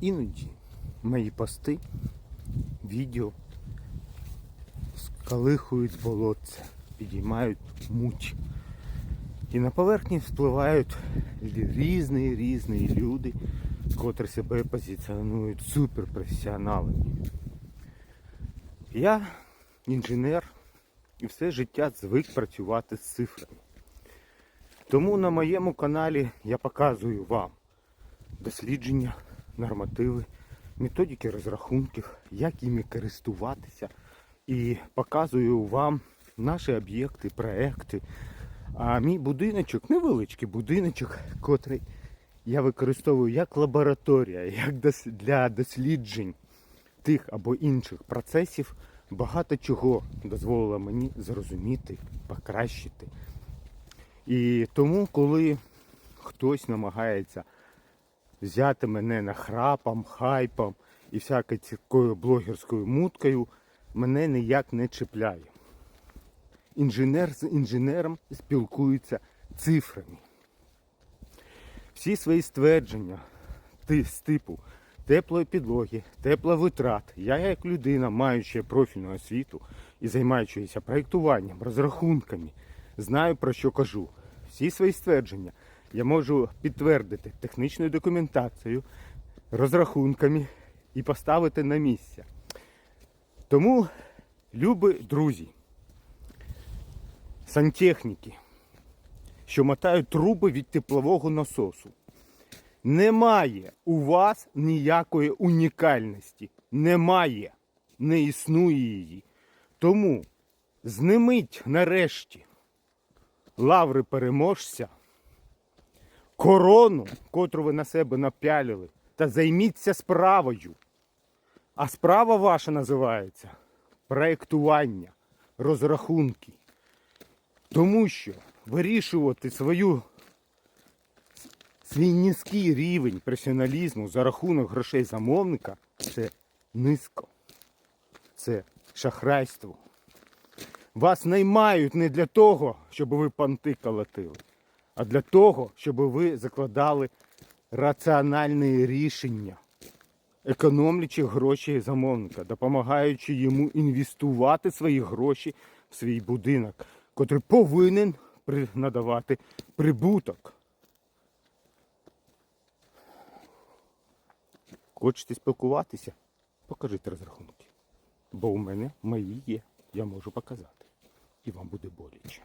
Іноді мої пости, відео скалихують болотце, підіймають муть. І на поверхні впливають різні різні люди, котрі себе позиціонують суперпрофесіоналами. Я інженер і все життя звик працювати з цифрами. Тому на моєму каналі я показую вам дослідження, нормативи, методики розрахунків, як іми користуватися. І показую вам наші об'єкти, проекти. А мій будиночок, невеличкий будиночок, котрий я використовую як лабораторія, як для досліджень тих або інших процесів, багато чого дозволило мені зрозуміти, покращити. І тому, коли хтось намагається взяти мене нахрапом, хайпом і всякою такою блогерською муткою, мене ніяк не чіпляє. Інженер з інженером спілкується цифрами. Всі свої ствердження з типу теплої підлоги, тепловитрат. Я як людина, маючи профільну освіту і займаючися проєктуванням, розрахунками, знаю про що кажу. Всі свої ствердження я можу підтвердити технічною документацією, розрахунками і поставити на місце. Тому, любі друзі, сантехніки, що мотають труби від теплового насосу. Немає у вас ніякої унікальності. Немає. Не існує її. Тому зниміть нарешті лаври переможця, корону, котру ви на себе напялили, та займіться справою. А справа ваша називається проєктування, розрахунки. Тому що вирішувати свою свій низький рівень професіоналізму за рахунок грошей замовника це низько. Це шахрайство. Вас наймають не для того, щоб ви панти колотили, а для того, щоб ви закладали раціональні рішення, економлячи гроші замовника, допомагаючи йому інвестувати свої гроші в свій будинок, котрий повинен надавати прибуток. Хочете спілкуватися? Покажіть розрахунки. Бо у мене мої є. Я можу показати. І вам буде боляче.